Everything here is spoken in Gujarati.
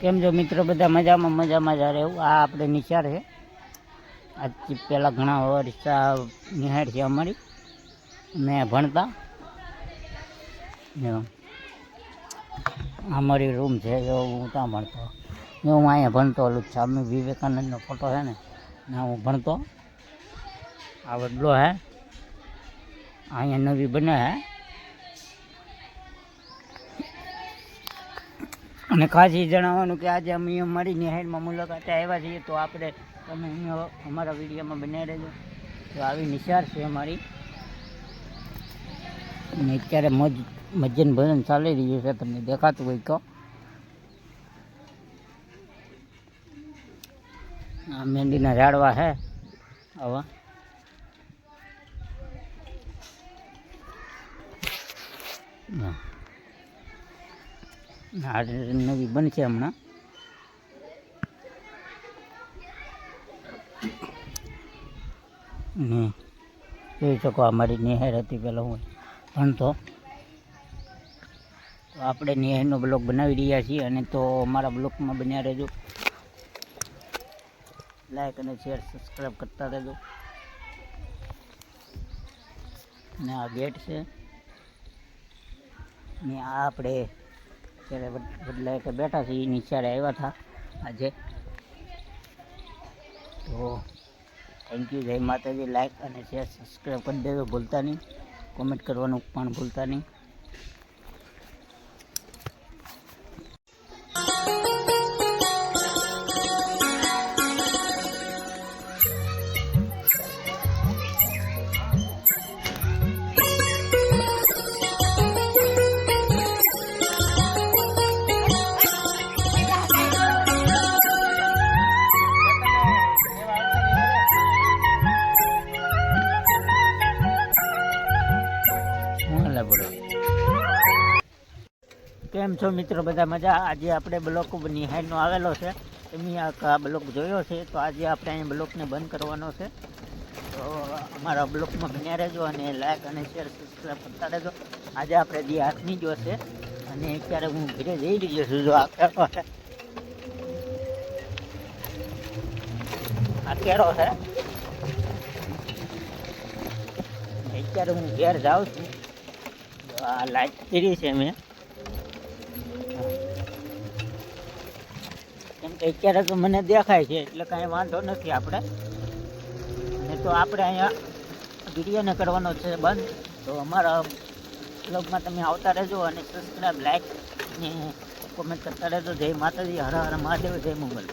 કેમ જો મિત્રો બધા મજામાં મજામાં જ રહેવું. આ આપણે નિચાર છે. આજથી પહેલાં ઘણા વર્ષ નિહાળ છે અમારી. મેં ભણતા. અમારી રૂમ છે, જો હું ત્યાં ભણતો. જો હું અહીંયા ભણતો ઓલું સ્વામી વિવેકાનંદનો ફોટો છે ને ના હું ભણતો. આ વડલો હે. અહીંયા નવી બને હે. અને ખાસ એ જણાવવાનું કે આજે અમે અમારી નિહાળમાં મુલાકાતે આવ્યા છીએ, તો આપણે તમે અમારા વિડીયોમાં બન્યા રહેજો. તો આવી નિશાળ છે અમારી. અને અત્યારે મજ મજન ભજન ચાલી રહ્યું છે, તમને દેખાતું હોય તો. આ મહેંદીના ઝાડવા છે આવા. હા. આ નવી બનશે હમણાં. ને જોઈ શકો અમારી નિહાર હતી પહેલાં હું ભણતો. તો આપણે નિહારનો બ્લોગ બનાવી રહ્યા છીએ અને તો અમારા બ્લોગમાં બન્યા રહેજો. લાઈક અને શેર સબસ્ક્રાઈબ કરતા રહેજો. ને આ ગેટ છે. ને આ આપણે ત્યારે બદલાય કે બેઠા છીએ નિચારે આવ્યા હતા આજે. તો થેન્ક યુ જય માતાજી લાઈક અને શેર સબસ્ક્રાઈબ કરી દેજો, ભૂલતા નહીં. કોમેન્ટ કરવાનું પણ ભૂલતા નહીં. કેમ છો મિત્રો? બધા મજા? આજે આપણે બ્લોક નિહાળનો આવેલો છે. એમની આ બ્લોક જોયો છે, તો આજે આપણે અહીં બ્લોકને બંધ કરવાનો છે. તો અમારા બ્લોકમાં બન્યા રહેજો અને લાઈક અને શેર સબસ્ક્રાઈબ કરતા રહેજો. આજે આપણે જે હાથની જો છે અને અત્યારે હું ઘરે જઈ રહ્યો છું જો આ છે. આ કેળો છે. અત્યારે હું ઘેર જાઉં છું. આ લાઈટ કરી છે મેં. કેમ કે અત્યારે તો મને દેખાય છે, એટલે કાંઈ વાંધો નથી આપણે. અને તો આપણે અહીંયા વિડીયોને કરવાનો છે બંધ. તો અમારા બ્લોગમાં તમે આવતા રહેજો અને સબસ્ક્રાઈબ લાઈક ને કોમેન્ટ કરતા રહેજો. જય માતાજી, હર હર મહાદેવ, જય મંગલ.